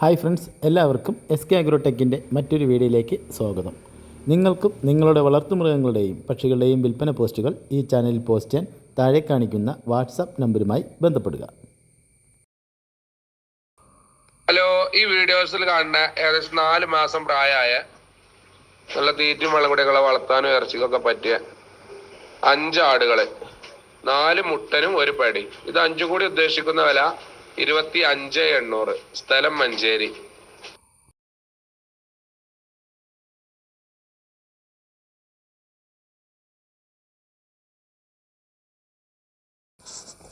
Hi friends എല്ലാവർക്കും S K അഗ്രോടെക്കിന്റെ മറ്റൊരു വീഡിയോയിലേക്ക് സ്വാഗതം. നിങ്ങൾക്കും നിങ്ങളുടെ വളർത്തുമൃഗങ്ങളുടെയും പക്ഷികളുടെയും വിൽപ്പന പോസ്റ്റുകൾ ഈ ചാനലിൽ പോസ്റ്റ് ചെയ്യാൻ താഴെ കാണിക്കുന്ന വാട്സാപ്പ് നമ്പറുമായി ബന്ധപ്പെടുക. ഹലോ ഈ വീഡിയോസിൽ കാണുന്ന ഏകദേശം നാല് മാസം പ്രായമായ നല്ല തീറ്റും വളകുടികളെ വളർത്താനും ഇറച്ചിക്കൊക്കെ പറ്റിയ അഞ്ച് നാല് മുട്ടനും ഒരു പടി. ഇത് അഞ്ചും കൂടി ഉദ്ദേശിക്കുന്ന വില ഇരുപത്തി അഞ്ച് എണ്ണൂറ്. സ്ഥലം മഞ്ചേരി.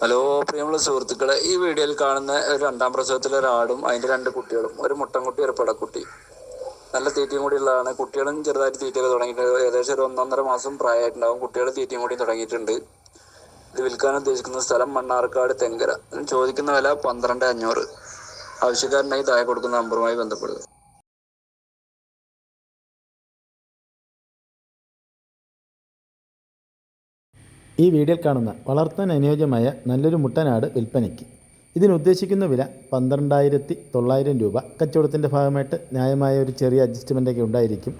ഹലോ പ്രിയമുള്ള സുഹൃത്തുക്കളെ ഈ വീഡിയോയിൽ കാണുന്ന ഒരു രണ്ടാം പ്രസവത്തിലെ ഒരാടും അതിന്റെ രണ്ട് കുട്ടികളും ഒരു മുട്ടൻകുട്ടി ഒരു പടക്കുട്ടി. നല്ല തീറ്റയും കൂടി ഉള്ളതാണ്. കുട്ടികളും ചെറുതായിട്ട് തീറ്റയൊക്കെ തുടങ്ങിയിട്ടുണ്ട്. ഏകദേശം ഒരു ഒന്നൊന്നര മാസം പ്രായമായിട്ടുണ്ടാവും. കുട്ടികൾ തീറ്റയും കൂടി തുടങ്ങിയിട്ടുണ്ട്. ഇത് വിൽക്കാൻ ഉദ്ദേശിക്കുന്ന സ്ഥലം മണ്ണാർക്കാട് തെങ്കര. ചോദിക്കുന്ന വില പന്ത്രണ്ട് അഞ്ഞൂറ്. ആവശ്യക്കാരനായി താഴെ കൊടുക്കുന്ന നമ്പറുമായി ബന്ധപ്പെടുക. ഈ വീഡിയോയിൽ കാണുന്ന വളർത്താൻ അനുയോജ്യമായ നല്ലൊരു മുട്ടനാട് വിൽപ്പനയ്ക്ക്. ഇതിനുദ്ദേശിക്കുന്ന വില പന്ത്രണ്ടായിരത്തി തൊള്ളായിരം രൂപ. കച്ചവടത്തിന്റെ ഭാഗമായിട്ട് ന്യായമായ ഒരു ചെറിയ അഡ്ജസ്റ്റ്മെന്റൊക്കെ ഉണ്ടായിരിക്കും.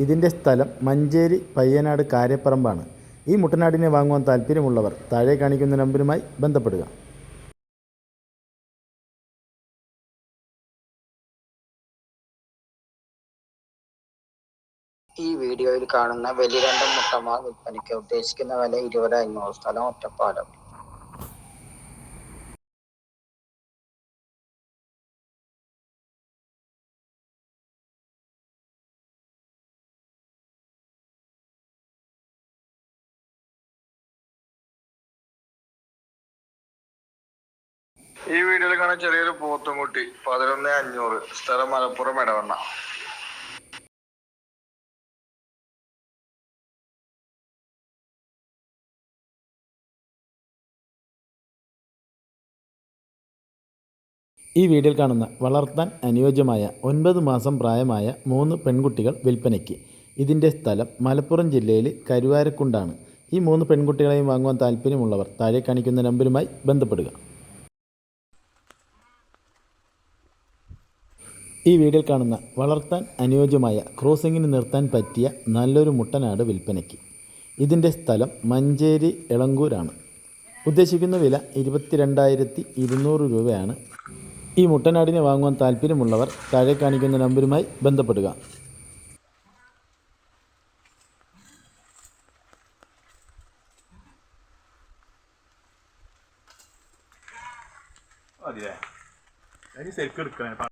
ഇതിന്റെ സ്ഥലം മഞ്ചേരി പയ്യനാട് കാര്യപ്പറമ്പാണ്. ഈ മുട്ടനാടിനെ വാങ്ങുവാൻ താല്പര്യമുള്ളവർ താഴെ കാണിക്കുന്ന നമ്പരുമായി ബന്ധപ്പെടുക. ഈ വീഡിയോയിൽ കാണുന്ന വലിയ രണ്ട് മുട്ടമാർ വിൽപ്പനയ്ക്ക് ഉദ്ദേശിക്കുന്ന വില ഇരുപത് അഞ്ഞൂറ് സ്ഥലം ഒറ്റപ്പാലം. ഈ വീഡിയോയിൽ കാണാൻ ചെറിയൊരു പോത്തുംകുട്ടി പതിനൊന്ന് അഞ്ഞൂറ് സ്ഥലം മലപ്പുറം ഇടവണ്ണ ഈ വീഡിയോയിൽ കാണുന്ന വളർത്താൻ അനുയോജ്യമായ ഒൻപത് മാസം പ്രായമായ മൂന്ന് പെൺകുട്ടികൾ വിൽപ്പനയ്ക്ക്. ഇതിന്റെ സ്ഥലം മലപ്പുറം ജില്ലയിൽ കരുവാരക്കുണ്ടാണ്. ഈ മൂന്ന് പെൺകുട്ടികളെയും വാങ്ങുവാൻ താല്പര്യമുള്ളവർ താഴെ കാണിക്കുന്ന നമ്പരുമായി ബന്ധപ്പെടുക. ഈ വീഡിയോയിൽ കാണുന്ന വളർത്താൻ അനുയോജ്യമായ ക്രോസിങ്ങിന് നിർത്താൻ പറ്റിയ നല്ലൊരു മുട്ടനാട് വിൽപ്പനയ്ക്ക്. ഇതിന്റെ സ്ഥലം മഞ്ചേരി ഇളങ്കൂരാണ് ഉദ്ദേശിക്കുന്ന വില ഇരുപത്തിരണ്ടായിരത്തി ഇരുന്നൂറ് രൂപയാണ്. ഈ മുട്ടനാടിനെ വാങ്ങുവാൻ താല്പര്യമുള്ളവർ താഴെ കാണിക്കുന്ന നമ്പരുമായി ബന്ധപ്പെടുക. മതിയേ? ശരിക്കും എടുക്കണം.